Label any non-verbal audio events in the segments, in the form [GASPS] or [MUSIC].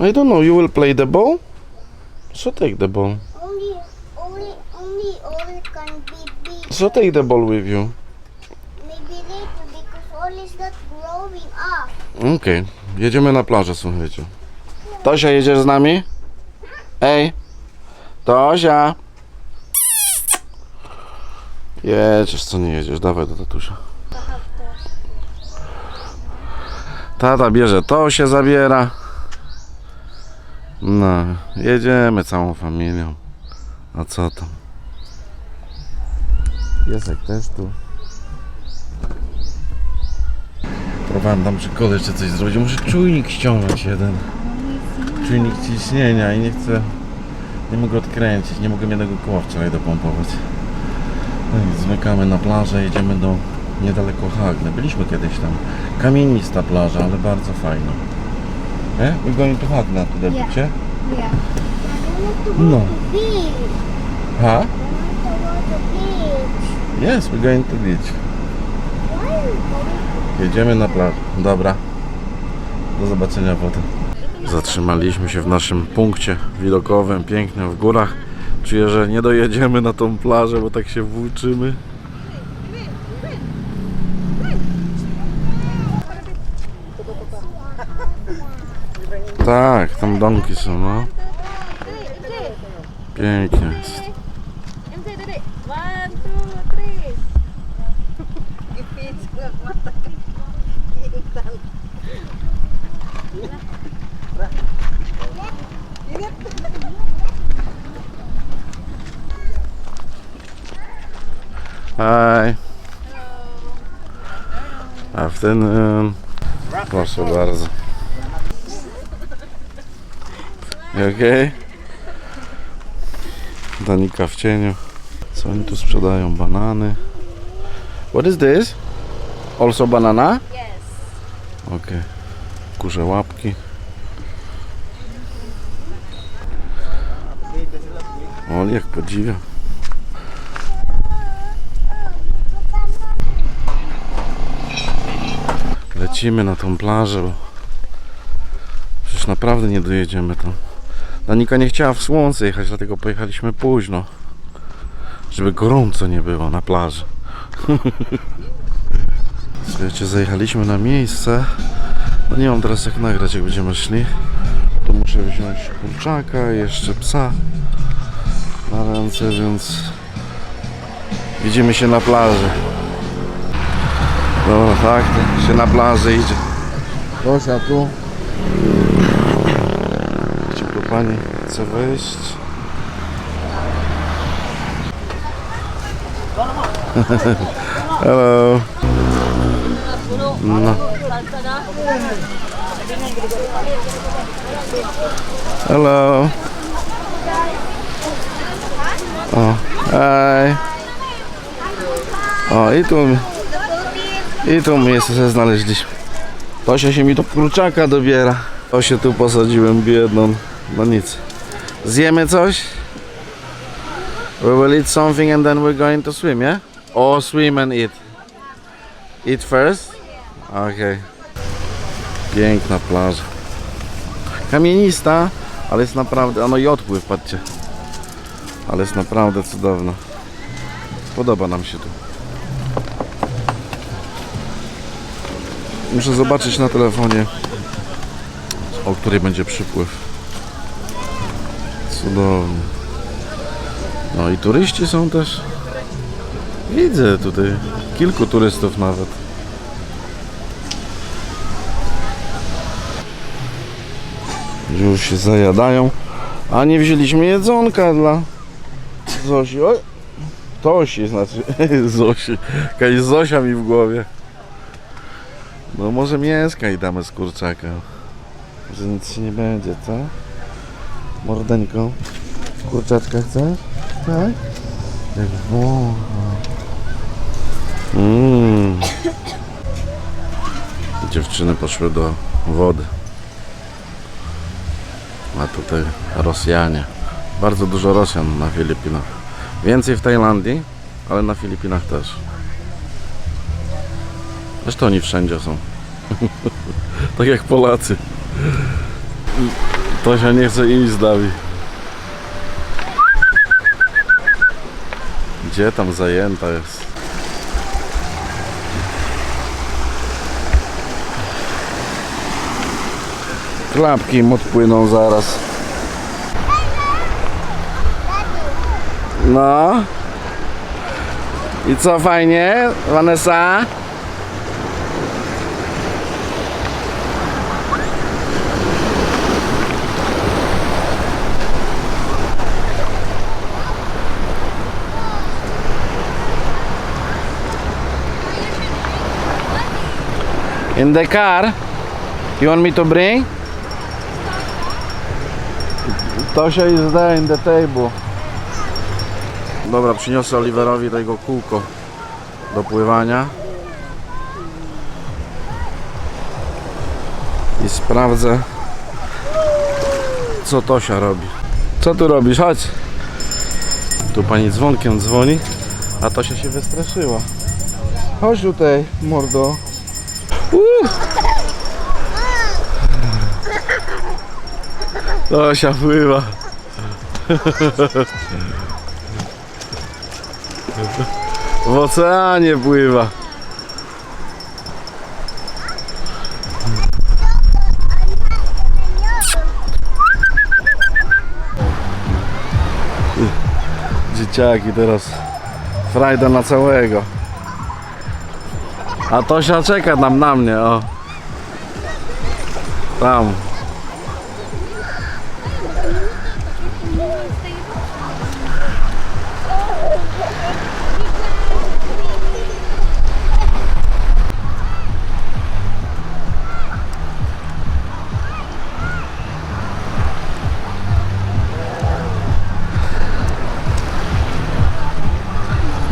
I don't know. You will play the ball? So take the ball. Only, only, only all can be big. So take the ball with you. Maybe later because all is not growing up. Okej. Jedziemy na plażę, słuchajcie. Tosia, jedziesz z nami? Ej. Tosia. Jedziesz, co nie jedziesz? Dawaj do tatusia. Tata bierze to się zabiera. No, jedziemy całą familią. A co tam? Jesek też tu. Próbowałem tam przy kole jeszcze coś zrobić. Muszę czujnik ściągnąć jeden. Czujnik ciśnienia i nie chcę. Nie mogę odkręcić, nie mogę jednego koła wczoraj dopompować. No zmykamy na plażę, jedziemy do niedaleko Hagny. Byliśmy kiedyś tam. Kamienista plaża, ale bardzo fajna. Eh? We're going to Hagna today, Yeah. yeah. Yeah. To go No. to to to beach. Yes, we're going to beach. Jedziemy na plażę. Dobra. Do zobaczenia potem. Zatrzymaliśmy się w naszym punkcie widokowym, pięknym w górach. Czuję, że nie dojedziemy na tą plażę, bo tak się włóczymy. Tak, tam domki są, no. Pięknie jest. Hi. Afternoon. Proszę bardzo. You okay? Danika w cieniu. Co oni tu sprzedają? Banany. What is this? Also banana? Yes. Okej. Kurze łapki. O, jak podziwia. Lecimy na tą plażę, bo przecież naprawdę nie dojedziemy tam. Danika nie chciała w słońce jechać, dlatego pojechaliśmy późno. Żeby gorąco nie było na plaży. [LAUGHS] Słuchajcie, zajechaliśmy na miejsce. No nie mam teraz jak nagrać, jak będziemy szli. To muszę wziąć kurczaka i jeszcze psa na ręce, więc widzimy się na plaży. No tak, się na plaży idzie. Gosia tu. Pani chce wejść? Hello. [LAUGHS] No. Hello. O, hej. O, i tu, i tu sobie znaleźliśmy. Tosia się mi do kurczaka dobiera. To się tu posadziłem biedną. No nic. Zjemy coś? We will eat something and then we're going to swim, yeah? Or swim and eat? Eat first? Okej. Piękna plaża. Kamienista, ale jest naprawdę... Ano i odpływ, patrzcie. Ale jest naprawdę cudowna. Podoba nam się tu. Muszę zobaczyć na telefonie, o której będzie przypływ. No i turyści są też. Widzę tutaj kilku turystów nawet. Już się zajadają. A nie wzięliśmy jedzonka dla Zosi. Oj, Tosi znaczy. [LAUGHS] Zosi. Jakaś Zosia mi w głowie. No może mięska i damy z kurczaka. Może nic się nie będzie, co? Mordeńko. Kurczaczka chcesz? Tak? Jak Boga. Mm. Dziewczyny poszły do wody. A tutaj Rosjanie. Bardzo dużo Rosjan na Filipinach. Więcej w Tajlandii, ale na Filipinach też. Zresztą oni wszędzie są. [LAUGHS] tak jak Polacy. Tosia nie chce iść z. Gdzie tam zajęta jest? Klapki im odpłyną zaraz. No. I co fajnie, Vanessa? In the car? You want me to bring? Tosia is there in the table. Dobra, przyniosę Oliverowi tego kółko do pływania. I sprawdzę, co Tosia robi. Co tu robisz? Chodź. Tu pani dzwonkiem dzwoni, a Tosia się wystraszyła. Chodź tutaj, mordo. Uh. Tosia pływa. W oceanie pływa. Dzieciaki teraz frajda na całego. A Tosia czeka tam na mnie, o. Tam.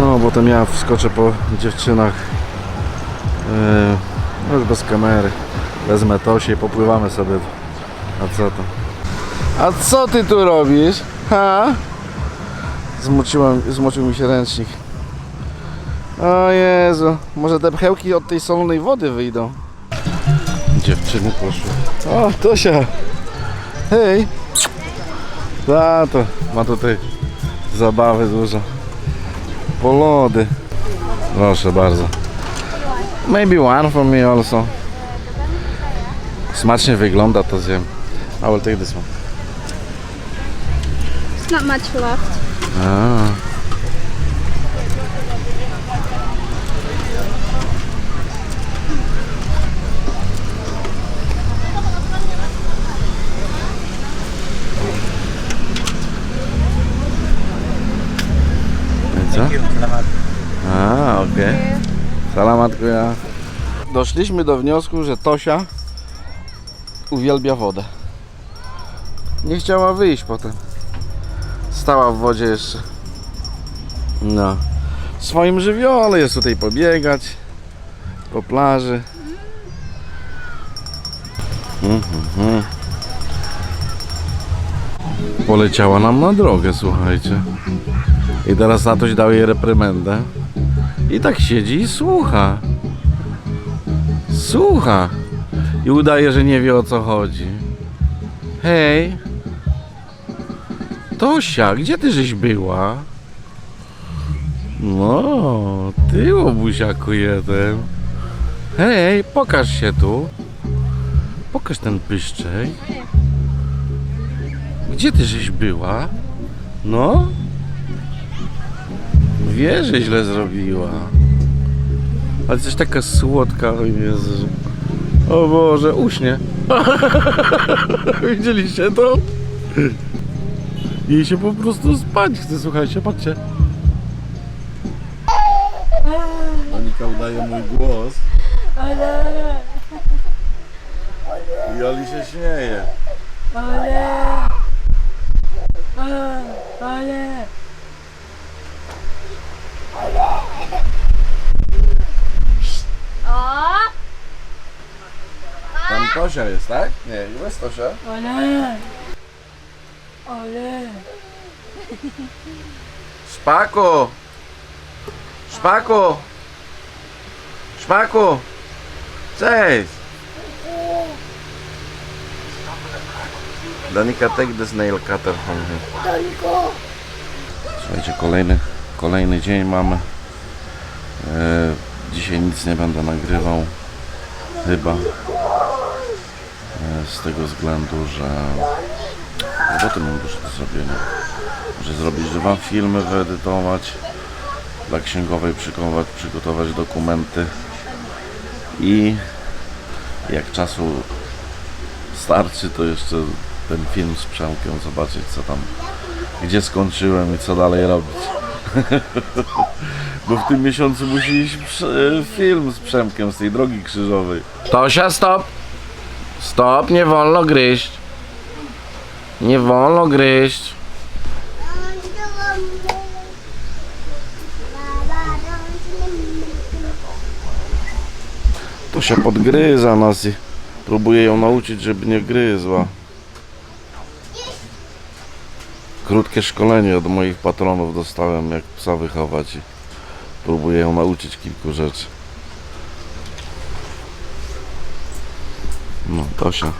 No, potem ja wskoczę po dziewczynach. Yy, już bez kamery. Wezmę Tosię i popływamy sobie. A co to? A co ty tu robisz? Ha? Zmoczyłem, zmoczył mi się ręcznik. O Jezu, może te pchełki od tej solonej wody wyjdą. Dziewczyny poszły. O, Tosia! Hej! Tato, ma tutaj zabawy dużo. Polody. Proszę bardzo. Maybe one for me also. Smacznie wygląda to zjem. I will take this one. It's not much left. A. I co? A, okej. Salamatku ja. Doszliśmy do wniosku, że Tosia uwielbia wodę. Nie chciała wyjść potem. Stała w wodzie jeszcze. No. W swoim żywiole jest tutaj pobiegać. Po plaży. Mhm. Poleciała nam na drogę, słuchajcie. I teraz tatoś dał jej reprymendę. I tak siedzi i słucha. Słucha. I udaje, że nie wie o co chodzi. Hej. Tosia, gdzie ty żeś była? No, ty łobuziaku jeden. Hej, pokaż się tu. Pokaż ten pyszczej. Gdzie ty żeś była? No? Wie, że źle zrobiła. Ale coś taka słodka, o Jezu. O Boże, uśnie. [LAUGHS] Widzieliście to? Jej się po prostu spać chce, słuchajcie, patrzcie. Monika udaje mój głos. I Oli się śmieje. O! Tam Tosia jest, tak? Nie, jest Tosia. Szpaku! Szpaku! Szpaku! Cześć! Danika, take this nail cutter from here. Don't go. Słuchajcie, kolejny, kolejny dzień mamy. E, dzisiaj nic nie będę nagrywał. Chyba. E, z tego względu, że roboty mam dużo do zrobienia. Muszę zrobić dwa filmy, wyedytować. Dla księgowej przygotować, przygotować dokumenty. I jak czasu starczy, to jeszcze ten film z Przemkiem zobaczyć, co tam gdzie skończyłem i co dalej robić. [LAUGHS] Bo w tym miesiącu musi iść prze- film z Przemkiem z tej drogi krzyżowej. Tosia, stop! Stop, nie wolno gryźć. Nie wolno gryźć. To się podgryza nas i próbuję ją nauczyć, żeby nie gryzła. Krótkie szkolenie od moich patronów dostałem, jak psa wychować i próbuję ją nauczyć kilku rzeczy. No, Tosia.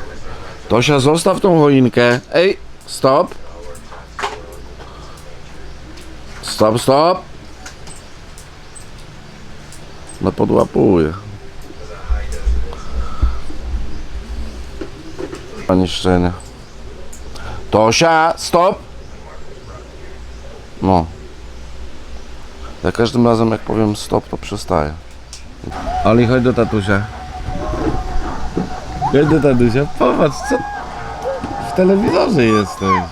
Tosia, zostaw tą choinkę. Ej, stop. Stop, stop. No podłapuję. Niszczenia. Tosia, stop! No. Za każdym razem jak powiem stop, to przestaje. Ali, chodź do tatusia. Chodź do tatusia. Popatrz, co... W telewizorze jesteś.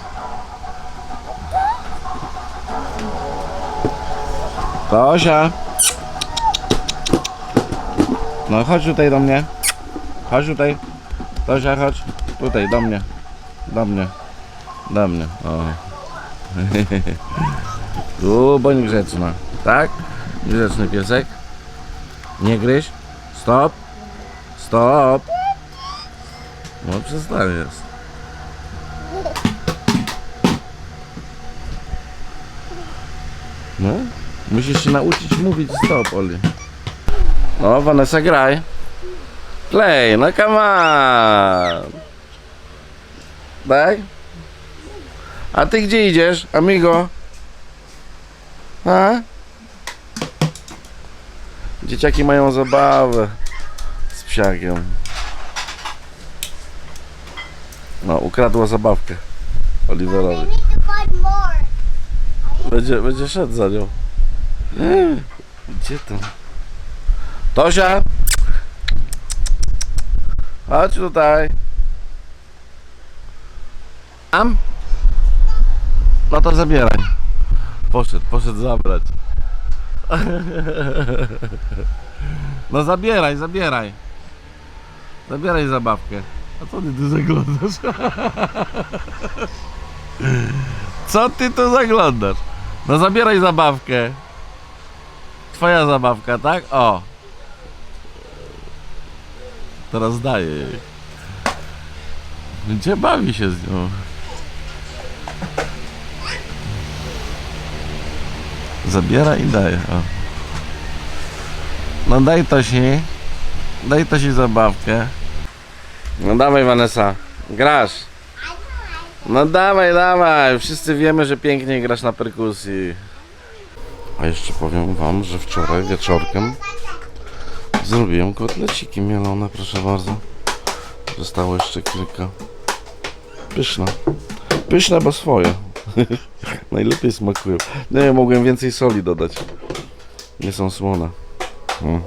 Tosia. No chodź tutaj do mnie. Chodź tutaj. Tosia, chodź. Tutaj, do mnie. Do mnie. Do mnie. O. [LAUGHS] Tu bądź grzeczna. Tak? Grzeczny piesek. Nie gryź. Stop. Stop. No przestań jest. No. Musisz się nauczyć mówić stop, Oli. No, Vanessa, graj. Play, no come on. Daj. A ty gdzie idziesz, amigo? A? Dzieciaki mają zabawę z psiakiem. No, ukradła zabawkę Oliverowi. Będzie, będzie szedł za nią. [GASPS] Gdzie to? Tosia! Chodź tutaj. Am? No to zabieraj. Poszedł, poszedł zabrać. [LAUGHS] No zabieraj, zabieraj. Zabieraj zabawkę. A co ty tu zaglądasz? Co ty tu zaglądasz? No zabieraj zabawkę. Twoja zabawka, tak? O. Teraz daję jej. Gdzie bawi się z nią? Zabiera i daje. O. No daj Tosi. Daj Tosi zabawkę. No dawaj Vanessa. Grasz. No dawaj, dawaj. Wszyscy wiemy, że pięknie grasz na perkusji. A jeszcze powiem wam, że wczoraj wieczorkiem zrobiłem kotleciki mielone, proszę bardzo. Zostało jeszcze kilka. Pyszne. Pyszne, bo swoje. [LAUGHS] Najlepiej smakują. Nie, mogłem więcej soli dodać. Nie są słone. Mm.